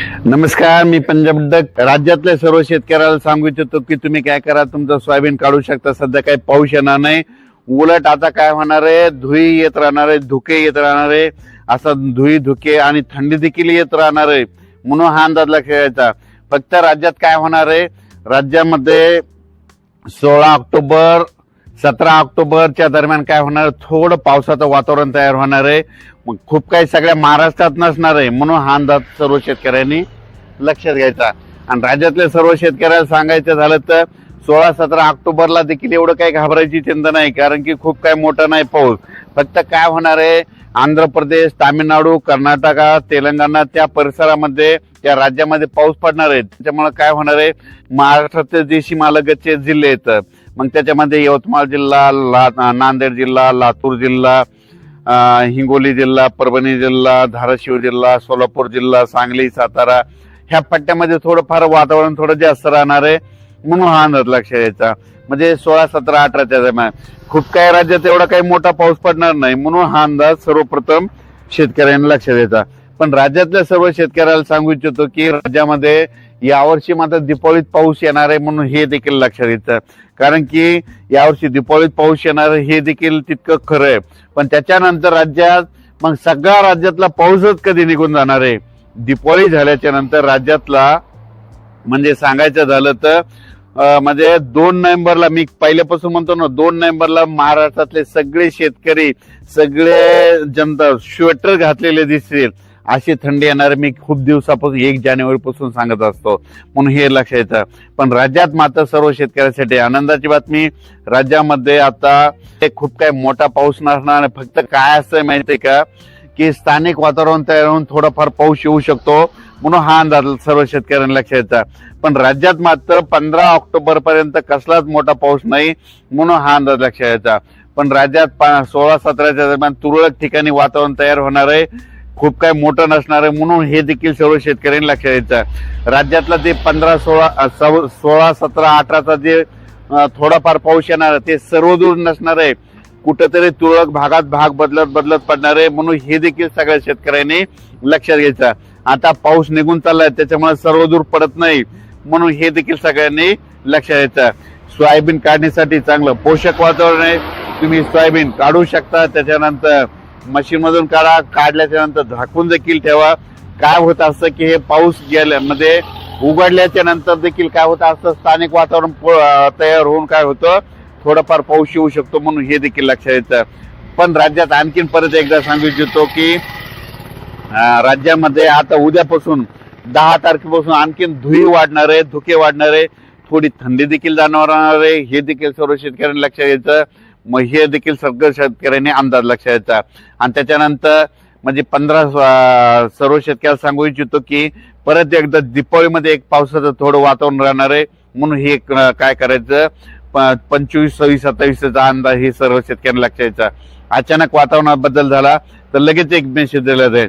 नमस्कार मी पंजाब डक राज्यातल्या सर्व शेतकऱ्याला सांगू इच्छितो की तुम्ही काय करा तुमचं सोयाबीन काढू शकता. सध्या काही पाऊस येणार नाही. उलट आता काय होणार आहे? धुई येत राहणार आहे धुके येत राहणार आहे. असा धुई धुके आणि थंडी देखील येत राहणार आहे. म्हणून हा अंदाज लक्षात घ्यायचा फक्त राज्यात काय होणार आहे? राज्यामध्ये सोळा ऑक्टोबर सतरा ऑक्टोबरच्या दरम्यान काय होणार? आहे? थोडं पावसाचं वातावरण तयार होणार आहे. मग खूप काही सगळ्या महाराष्ट्रात नसणार आहे म्हणून हा अंदाज सर्व शेतकऱ्यांनी लक्षात घ्यायचा. आणि राज्यातल्या सर्व शेतकऱ्याला सांगायचं झालं तर सोळा सतरा ऑक्टोबरला देखील एवढं काही घाबरायची चिंता नाही कारण की खूप काही मोठा नाही पाऊस. फक्त काय होणार आहे? आंध्र प्रदेश तामिळनाडू कर्नाटका तेलंगणा त्या परिसरामध्ये त्या राज्यामध्ये पाऊस पडणार आहे. त्याच्यामुळे काय होणार आहे? महाराष्ट्रातले देशी मालगतचे जिल्हे आहेत. मग त्याच्यामध्ये यवतमाळ जिल्हा ला नांदेड जिल्हा लातूर जिल्हा हिंगोली जिल्हा परभणी जिल्हा धाराशिव जिल्हा सोलापूर जिल्हा सांगली सातारा ह्या पट्ट्यामध्ये थोडंफार वातावरण थोडं जास्त राहणार आहे म्हणून हा अंदाज लक्षात यायचा. म्हणजे सोळा सतरा अठराच्या दरम्यान खूप काही राज्यात एवढा काही मोठा पाऊस पडणार नाही म्हणून हा अंदाज सर्वप्रथम शेतकऱ्यांना लक्षात द्यायचा पण राज्यातल्या सर्व शेतकऱ्याला सांगू इच्छितो की राज्यामध्ये यावर्षी मात्र दीपावलीत पाऊस येणार आहे म्हणून हे देखील लक्षात येतं. कारण की यावर्षी दीपावलीत पाऊस येणार आहे हे देखील तितकं खरं आहे. पण त्याच्यानंतर राज्यात मग सगळ्या राज्यातला पाऊसच कधी निघून जाणार आहे? दीपावली झाल्याच्यानंतर राज्यातला म्हणजे सांगायचं झालं तर म्हणजे दोन नोव्हेंबरला मी पहिल्यापासून म्हणतो ना दोन नोव्हेंबरला महाराष्ट्रातले सगळे शेतकरी सगळे जनता स्वेटर घातलेले दिसतील. अशी थंडी येणार मी खूप दिवसापासून एक जानेवारीपासून सांगत असतो. म्हणून हे लक्षायचं येतं. पण राज्यात मात्र सर्व शेतकऱ्यांसाठी आनंदाची बातमी. राज्यामध्ये आता ते खूप काही मोठा पाऊस नसणार फक्त काय असतं माहितीये का? की स्थानिक वातावरण तयार होऊन थोडाफार पाऊस येऊ शकतो. म्हणून हा अंदाज सर्व शेतकऱ्यांना लक्षायचा पण राज्यात मात्र पंधरा ऑक्टोबर पर्यंत कसलाच मोठा पाऊस नाही म्हणून हा अंदाज लक्षात यायचा पण राज्यात पा- सोळा सतराच्या दरम्यान तुरळक ठिकाणी वातावरण तयार होणार आहे. खूप काही मोठं नसणार आहे म्हणून हे देखील सर्व शेतकऱ्यांनी लक्षात यायचं राज्यातला ते पंधरा सोळा सव- सोळा सतरा अठराचा जे थोडाफार पाऊस येणार आहे ते सर्वदूर नसणार आहे. कुठंतरी तुरळक भागात भाग बदलत बदलत पडणार आहे म्हणून हे देखील सगळ्या शेतकऱ्यांनी लक्षात घ्यायचं. आता पाऊस निघून चाललाय त्याच्यामुळे सर्वदूर पडत नाही म्हणून हे देखील सगळ्यांनी लक्षात घ्यायचं. सोयाबीन काढण्यासाठी चांगलं पोषक वातावरण आहे. तुम्ही सोयाबीन काढू शकता त्याच्यानंतर मशीनमधून काढा काढल्याच्या नंतर झाकून देखील ठेवा. काय होत असतं की हे पाऊस गेल्यामध्ये उघडल्याच्या नंतर देखील काय होतं असतं? स्थानिक वातावरण तयार होऊन काय होतं? थोडंफार पाऊस येऊ शकतो म्हणून हे देखील लक्षात येतं. पण राज्यात आणखीन परत एकदा सांगू इच्छितो की राज्यामध्ये आता उद्यापासून दहा तारखेपासून आणखीन धुई वाढणार आहे धुके वाढणार आहे. थोडी थंडी देखील जाणवणार आहे. हे देखील सर्व शेतकऱ्यांना लक्षात घ्यायचं मग हे देखील सगळं शेतकऱ्यांनी अंदाज लक्षायचा आणि त्याच्यानंतर म्हणजे पंधरा सर्व शेतकऱ्याला सांगू इच्छितो की परत एकदा दीपावलीमध्ये एक पावसाचं थोडं वातावरण राहणार आहे. म्हणून हे काय करायचं? प- पंचवीस सव्वीस सत्तावीसचा अंदाज हे सर्व शेतकऱ्यांना लक्षायचा अचानक वातावरणात बदल झाला तर लगेच एक मेसेज दिला जाईल.